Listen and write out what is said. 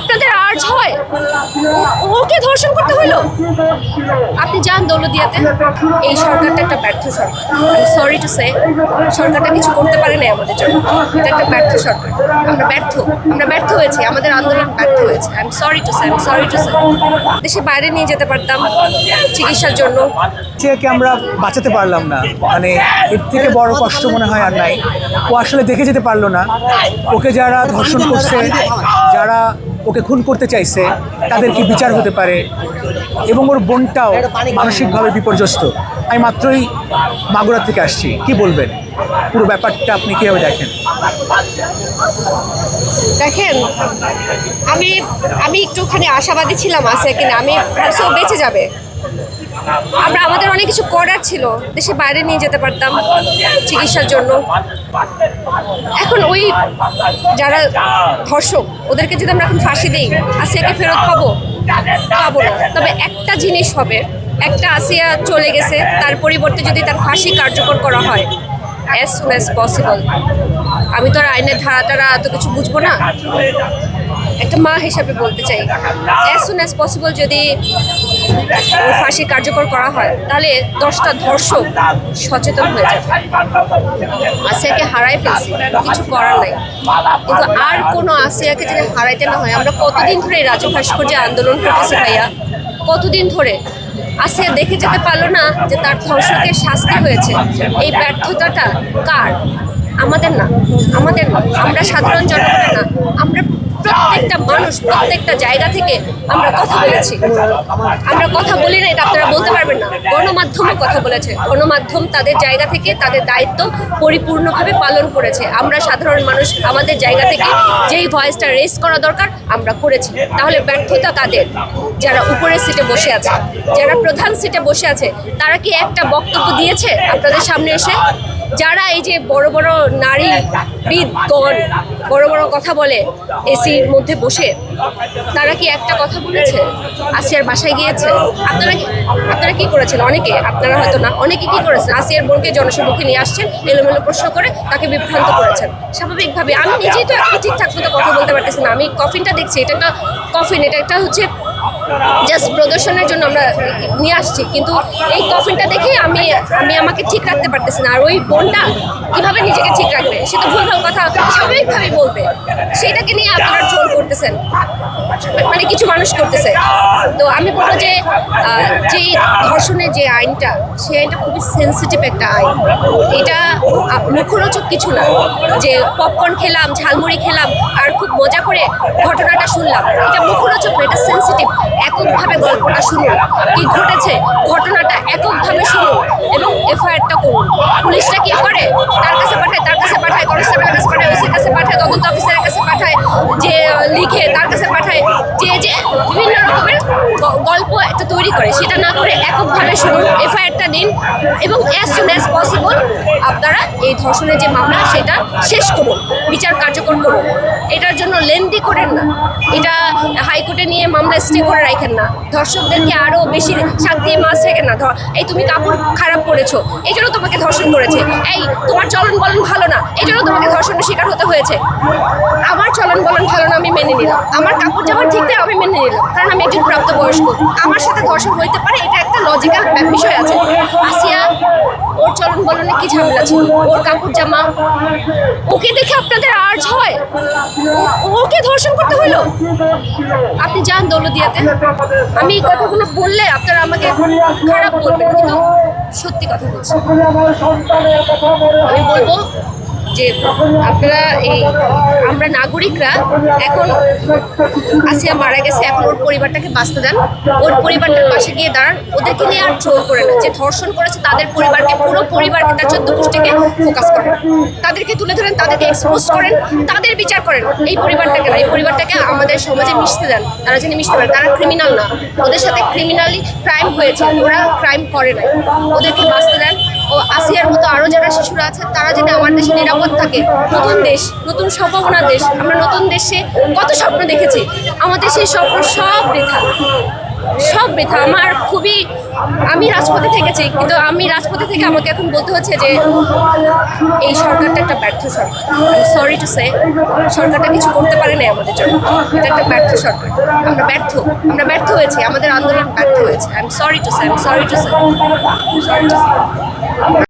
আপনাদের আর্জ হয়? ওকে ধর্ষণ করতে হলো? আপনি যান দৌলদিয়াতে এই সরকারটা একটা ব্যর্থ সরকার। সরি টু সে সরকারটা কিছু করতে পারে না আমাদের জন্য। এটা একটা ব্যর্থ সরকার। আমরা ব্যর্থ। আমরা ব্যর্থ হয়েছি। আমাদের আন্দোলন ব্যর্থ হয়েছে। I am sorry to say I am sorry to say দেশে বাইরে নিয়ে যেতে পারতাম চিকিৎসার জন্য। চেয়েকে আমরা বাঁচাতে পারলাম না। মানে এর থেকে বড় কষ্ট মনে হয় আর নাই। ও আসলে দেখে যেতে পারল না। ওকে যারা ধর্ষণ করছে, যারা ওকে খুন করতে চাইছে, তাদের কি বিচার হতে পারে? এবং ওর বোনটাও মানসিকভাবে বিপর্যস্ত। আমি মাত্রই মাগুরা থেকে আসছি। কি বলবেন? পুরো ব্যাপারটা আপনি কীভাবে দেখেন? দেখেন, আমি আমি একটুখানি আশাবাদী ছিলাম, আছে কিনা? আমি বেঁচে যাবে। আমরা, আমাদের অনেক কিছু করার ছিল। দেশে বাইরে নিয়ে যেতে পারতাম চিকিৎসার জন্য। এখন ওই যারা ধর্ষক, ওদেরকে যদি আমরা এখন ফাঁসি দিই, আসিয়াকে ফেরত পাবো? পাবো না। তবে একটা জিনিস হবে, একটা আসিয়া চলে গেছে, তার পরিবর্তে যদি তার ফাঁসি কার্যকর করা হয় অ্যাজ সুন অ্যাজ পসিবল আমি তো আর আইনের ধারা টারা এত কিছু বুঝব না। একটা মা হিসাবে বলতে চাই। অ্যাজ সুন অ্যাজ পসিবল যদি ফাঁসি কার্যকর করা হয়, তাহলে দশটা ধর্ষক সচেতন হয়ে যাবে। আসিয়াকে হারাই ফেলছি, কিছু করার নাই। কিন্তু আর কোনো আসিয়াকে যদি হারাইতে না হয়, আমরা কতদিন ধরে রাজু ভাস্কর্যে আন্দোলন করতেছি ভাইয়া? কতদিন ধরে? আসিয়া দেখে যেতে পারল না যে তার ধর্ষকের শাস্তি হয়েছে। এই ব্যর্থতাটা কার? আমাদের না, আমাদের আমরা সাধারণ জনগণের না, আমরা প্রত্যেকটা মানুষ, প্রত্যেকটা জায়গা থেকে আমরা কথা বলেছি। আমরা কথা বলি না এটা আপনারা বলতে পারবেন না। গণমাধ্যমও কথা বলেছে। গণমাধ্যম তাদের জায়গা থেকে তাদের দায়িত্ব পরিপূর্ণভাবে পালন করেছে। আমরা সাধারণ মানুষ, আমাদের জায়গা থেকে যেই ভয়েসটা রেস করা দরকার, আমরা করেছি। তাহলে ব্যর্থতা কাদের? যারা উপরের সিটে বসে আছে, যারা প্রধান সিটে বসে আছে, তারা কি একটা বক্তব্য দিয়েছে? আপনাদের সামনে এসে যারা এই যে বড় বড় নারী বিদগণ বড় বড় কথা বলে এসির মধ্যে বসে, তারা কি একটা কথা বলেছে? আসিয়ার বাসায় গিয়েছে? আপনারা কি আপনারা কি করেছেন? অনেকে, আপনারা হয়তো না, অনেকে কি করেছেন? আসিয়ার বোনকে জনসম্মুখে নিয়ে আসছেন, এলোমেলো প্রশ্ন করে তাকে বিভ্রান্ত করেছেন। স্বাভাবিকভাবে আমি নিজেই তো এখন ঠিকঠাক মতো কথা বলতে পারতেছি না। আমি কফিনটা দেখছি, এটা একটা কফিন এটা একটা হচ্ছে জাস্ট প্রদর্শনের জন্য আমরা নিয়ে আসছি। কিন্তু এই কফিনটা দেখে আমি আমি আমাকে ঠিক রাখতে পারতেছি না। আর ওই বোনটা কীভাবে নিজেকে ঠিক রাখবে, সে তো ভুলভাল কথা, স্বাভাবিকভাবে বলবে। সেটাকে নিয়ে আপনারা ট্রোল করতেছেন। মানে কিছু মানুষ করতেছে। তো আমি বলব যে যেই ধর্ষণের যে আইনটা, সেই আইনটা খুবই সেন্সিটিভ একটা আইন। এটা মুখরোচক কিছু না। যে পপকর্ন খেলাম, ঝালমুড়ি খেলাম, আর খুব মজা করে ঘটনাটা শুনলাম। এটা মুখরোচক না, এটা সেন্সিটিভ এককভাবে গল্পটা শুনুন। কি ঘটেছে? ঘটনাটা এককভাবে শুনুন এবং এফআইআরটা করুন। পুলিশটা কি করে? তার কাছে পাঠায়, তার কাছে পাঠায়, কনস্টেবলের কাছে পাঠায়, ওসির কাছে পাঠায়, তদন্ত অফিসারের কাছে পাঠায়, যে লিখে তার কাছে পাঠায়, যে যে, বিভিন্ন রকমের গল্প একটা তৈরি করে। সেটা না করে এককভাবে শুনুন। এফআইআরটা দিন এবং অ্যাজ সুন অ্যাজ পসিবল আপনারা এই ধর্ষণের যে মামলা, সেটা শেষ করুন, বিচার কার্যকর করুন। এটার জন্য লেন্দি করেন না। এটা হাইকোর্টে নিয়ে মামলা স্টে করে রাখেন না। ধর্ষকদেরকে আরও বেশি শাক দিয়ে মাছ রেখেন না। এই তুমি কাপড় খারাপ করেছ এই জন্য তোমাকে ধর্ষণ করেছে। এই, তোমার চলন বলন ভালো না, এই জন্য তোমাকে ধর্ষণের শিকার হতে হয়েছে। আমার চলন বলন ভালো না, আমি মেনে নিলাম। আমার কাপড় জামার ঠিক নেই, আমি মেনে নিলাম। কারণ আমি একজন প্রাপ্তবয়স্ক। আমার সাথে ধর্ষণ হইতে পারে, এটা একটা লজিক্যাল বিষয় আছে। চলন বলনে কি ঝামেলা ছিল? ওর কাপড় জামা? ওকে দেখে আপনাদের আর্জ হয়? ওকে ধর্ষণ করতে হলো? আপনি যান দৌলদিয়াতে আমি এই কথাগুলো বললে আপনারা আমাকে খারাপ বলবেন, কিন্তু সত্যি কথা বলছি। আমি বলব যে আপনারা এই আমরা নাগরিকরা এখন আসিয়া মারা গেছে, এখন ওর পরিবারটাকে বাঁচতে দেন। ওর পরিবারটার পাশে গিয়ে দাঁড়ান। ওদেরকে নিয়ে আর ট্রোল করে না। যে ধর্ষণ করেছে তাদের পরিবারকে, পুরো পরিবারকে তার চোদ্দ গোষ্ঠীকে ফোকাস করেন। তাদেরকে তুলে ধরেন, তাদেরকে এক্সপোজ করেন, তাদের বিচার করেন। এই পরিবারটাকে না, এই পরিবারটাকে আমাদের সমাজে মিশতে দেন। তারা যেন মিশতে পারে। তারা ক্রিমিনাল না। ওদের সাথে ক্রিমিনালি ক্রাইম হয়েছে। ওরা ক্রাইম করে নাই। ওদেরকে বাঁচতে দেন। ও আসিয়ার মতো আরও যারা শিশুরা আছে তারা যেন আমার দেশে নিরাপদ থাকে। নতুন দেশ, নতুন সম্ভাবনার দেশ। আমরা নতুন দেশে কত স্বপ্ন দেখেছি। আমাদের সেই স্বপ্ন সব বৃথা। সব বৃথা। আমার খুবই, আমি রাজপথে থেকেছি, কিন্তু আমি রাজপথে থেকে আমাকে এখন বলতে হচ্ছে যে এই সরকারটা একটা ব্যর্থ সরকার। সরি টু সে সরকারটা কিছু করতে পারে না আমাদের জন্য। এটা একটা ব্যর্থ সরকার। আমরা ব্যর্থ আমরা ব্যর্থ হয়েছি, আমাদের আন্দোলন ব্যর্থ হয়েছে। I am sorry to say I am sorry to say sorry to